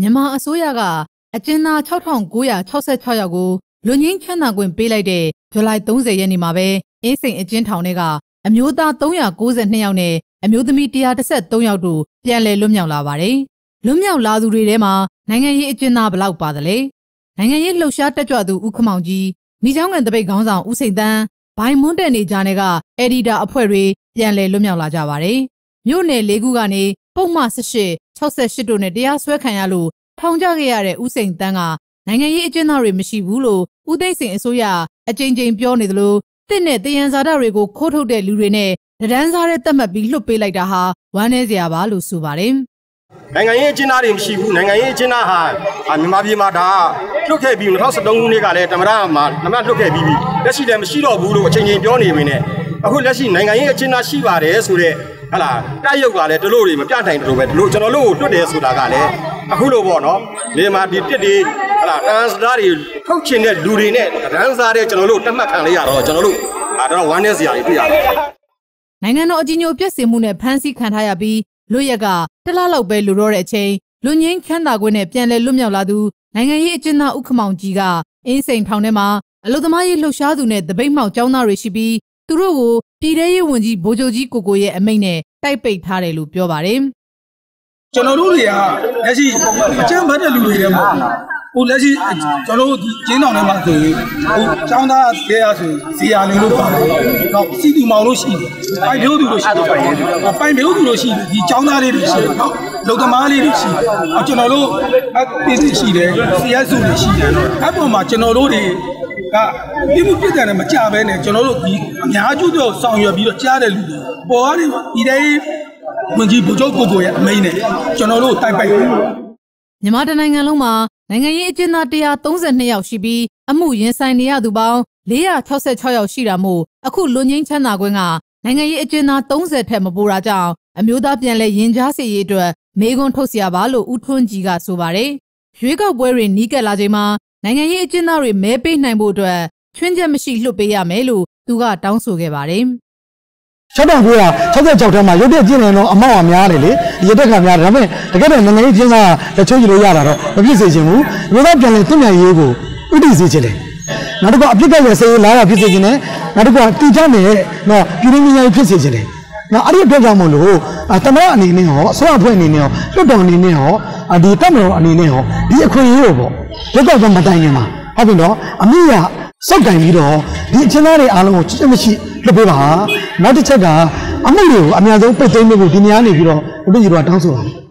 မြန်မာအစိုးရကအကျဉ်းသား6966ယောက်ကိုလူငင်းချမ်းသာခွင့်ပေးလိုက်တဲ့ဇူလိုင်30ရက်နေ့မှာပဲအင်းစိန်အကျဉ်းထောင်ထဲကအမျိုးသား392ယောက်နဲ့အမျိုးသမီး133ယောက်တို့ပြန်လည်လွတ်မြောက်လာပါတယ်။လွတ်မြောက်လာသူတွေထဲမှာနိုင်ငံရေးအကျဉ်းသားဘလောက်ပါသလဲ။နိုင်ငံရေးလှုပ်ရှားတက်ကြွသူဦးခမောင်ကြီးမိချောင်းကန်တပိတ်ခေါင်းဆောင်ဦးစိန်တန်းဘိုင်မွန်းတဲ့နေကြတဲ့ကအက်ဒီတာအဖွဲ့တွေပြန်လည်လွတ်မြောက်လာကြပါတယ်။မြို့နယ်၄ခုကနေ ပုံမှန်18 68တို့နဲ့တရားစွဲခံရလို့ထောင်ကျခဲ့ရတဲ့ဦးစိန်တန်းကနိုင်ငံရေးအကျဉ်းသားတွေမရှိဘူးလို့ဦးသိန်းစိန်အစိုးရအကြိမ်ကြိမ်ပြောနေသလိုတစ်နဲ့တယံဇာတတွေကိုခိုးထုတ်တဲ့လူတွေနဲ့ဒန်းစားတဲ့တတ်မှတ်ပြီးလွှတ်ပေးလိုက်တာဟာဝမ်းနည်းစရာပါလို့ဆိုပါတယ်နိုင်ငံရေးအကျဉ်းသားတွေမရှိဘူးနိုင်ငံရေးအကျဉ်းသားဟာမြန်မာပြည်မှာဒါလွတ်ခဲ့ပြီး2013ခုနှစ်ကလည်းတမရမှာနမလွတ်ခဲ့ပြီးပြီလက်ရှိလည်းမရှိတော့ဘူးလို့အချိန်ချင်းပြောနေပေနဲ့ အခုလက်ရှိနိုင်ငံရေးအကျဉ်းသားရှိပါတယ်ဆိုတော့ဟလာတိုက်ရုပ်ကလည်းတလို့တွေမပြနိုင်တယ်လို့ပဲတို့ကျွန်တော်တို့လွတ်တယ်ဆိုတာကလည်းအခုလို့ပေါ့နော်လေမှာဒီတစ်တွေဟလာတန်စတာတွေထုတ်ချင်တဲ့လူတွေနဲ့တန်းစားတဲ့ကျွန်တော်တို့တတ်မှတ်ခံလိုက်ရတော့ကျွန်တော်တို့ဒါတော့ဝမ်းနည်းစရာတွေတွေ့ရတယ်နိုင်ငံတော်အကြီးအကျယ်ပြည့်စင်မှုနဲ့ဖမ်းဆီးခံထားရပြီးလွတ်ရက်ကတလားလောက်ပဲလူတော့တဲ့အချိန်လူငင်းခန်းသာခွင့်နဲ့ပြန်လည်လွတ်မြောက်လာသူနိုင်ငံရေးအကျဉ်းသားဥက္ကမောင်ကြီးကအင်းစိန်ထောင်ထဲမှာအလုသမားရေးလှုပ်ရှားသူနဲ့တပိတ်မှောက်ចောင်းသားတွေရှိပြီး သူတို့ကိုပြည်ထရေးဝန်ကြီးဗိုလ်ချုပ်ကြီးကိုကိုရဲ့အမိန့်နဲ့တိုက်ပိတ်ထားတယ်လို့ပြောပါတယ်ကျွန်တော်တို့တွေကလက်ရှိအကျဉ်းဖတ်တဲ့လူတွေလည်းမဟုတ်ဘူးဟိုလက်ရှိကျွန်တော်တို့ဒီကျင်းတော်ထဲမှာဆိုရင်ဟိုចောင်းသားရဲရဆိုဇီယာလင်းလို့ပါတယ်။နောက်စီတူမောင်လို့ရှိတယ်။ပိုင်မျိုးသူလို့ရှိတယ်။ပိုင်မျိုးသူလို့ရှိတယ်ဒီចောင်းသားလေးတွေရှိတယ်နော်။လုံသမားလေးတွေရှိတယ်။အကျွန်တော်တို့အသေးသေးရှိတယ်။စီရက်စုတွေရှိတယ်။အဲ့ပေါ်မှာကျွန်တော်တို့တွေ ကပြမှုပြစ်တယ်နဲ့မကြဘဲနဲ့ကျွန်တော်တို့ဒီအများကျိုးတော့ဆောင်ရွက်ပြီးတော့ကြားတဲ့လူတွေပေါ်ရတယ်ဒီတိုင်းဝန်ကြီးဗိုလ်ချုပ်ကိုကိုရဲ့အမိန့်နဲ့ကျွန်တော်တို့တိုက်ပိုက်တယ်မြန်မာတနိုင်ငံလုံးမှာနိုင်ငံရေးအကျဉ်းသား132ယောက်ရှိပြီးအမှုရင်ဆိုင်နေရသူပေါင်း466ယောက်ရှိတာမို့အခုလွန်ငင်းချမ်းသာခွင့်ကနိုင်ငံရေးအကျဉ်းသား30ထက်မပိုတာကြောင့်အမျိုးသားပြန်လည်ရင်ကြားစေရေးအတွက်မေးခွန်းထုတ်เสียပါလို့ဦးထွန်းကြည်ကဆိုပါတယ်။ရွေးကောက်ပွဲတွေနီးကပ်လာချိန်မှာ နိုင်ငံရေးအကျဉ်းသားတွေမဲပေးနိုင်ဖို့အတွက်ချွင်းချက်မရှိလွှတ်ပေးရမယ်လို့သူကတောင်းဆိုခဲ့ပါတယ်။6966ထဲမှာရုပ်တက်ကျင်းနေတော့အမောက်အများတယ်လေရုပ်တက်ကများတယ်ဒါပေမဲ့တကယ်တော့နိုင်ငံရေးကျင်းသားလက်ချိုးကြည့်လို့ရတာတော့မဖြစ်စေချင်ဘူးရိုးသားပြန်လည်သိမြတ်ရေးကိုဥတည်စေချင်တယ်နောက်တစ်ခုအပြစ်ကရစေလာတာဖြစ်စေချင်တယ်နောက်တစ်ခုတီချနေနော်ပြည်ရင်းများဖြစ်စေချင်တယ် နော်အဲ့ဒီအတွက်ကြောင့်မို့လို့တမန်အနေနဲ့ဟောအစိုးရအဖွဲ့အနေနဲ့ဟောလွတ်တော်အနေနဲ့ဟောဒီတက်မတော်အနေနဲ့ဟောဒီအခွင့်အရေးကိုပေါ့လက်တော့မတိုင်ခင်မှာဟုတ်ပြီနော်အမိရစောက်ကင်ပြီးတော့ဒီအချင်းသားတွေအားလုံးကိုချစ်မရှိလုပ်ပေးပါနောက်တစ်ချက်ကအမှုတွေကိုအများဆုံးပိတ်သိမ်းဖို့ဒီနေရာနေပြီးတော့ဘုရားကြီးတို့ကတောင်းဆိုပါတယ်